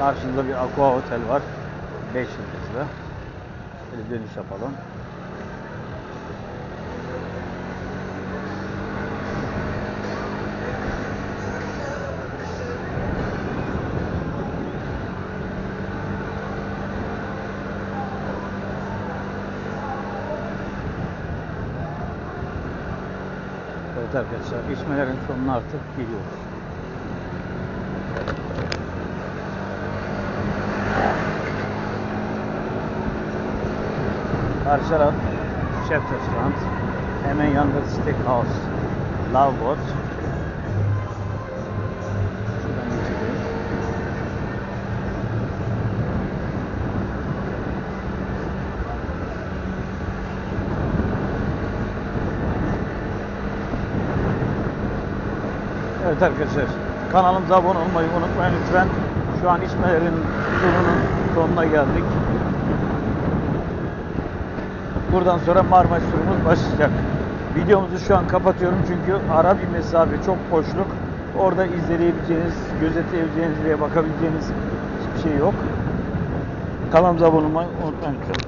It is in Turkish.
Karşımızda bir Aqua Otel var. 5 yıldızlı. Şöyle dönüş yapalım. Evet arkadaşlar, içmelerin sonuna artık geliyoruz. Taraf Chef Restoran. Hemen yanında Steakhouse. Loveboat. Şuradan geçelim. Evet arkadaşlar kanalımıza abone olmayı unutmayın lütfen. Şu an içmelerin turunun sonuna geldik. Buradan sonra Marmaris turumuz başlayacak. Videomuzu şu an kapatıyorum çünkü ara bir mesafe çok boşluk. Orada izleyebileceğiniz, gözetleyebileceğiniz veya bakabileceğiniz hiçbir şey yok. Kanalımıza abone olmayı unutmayın.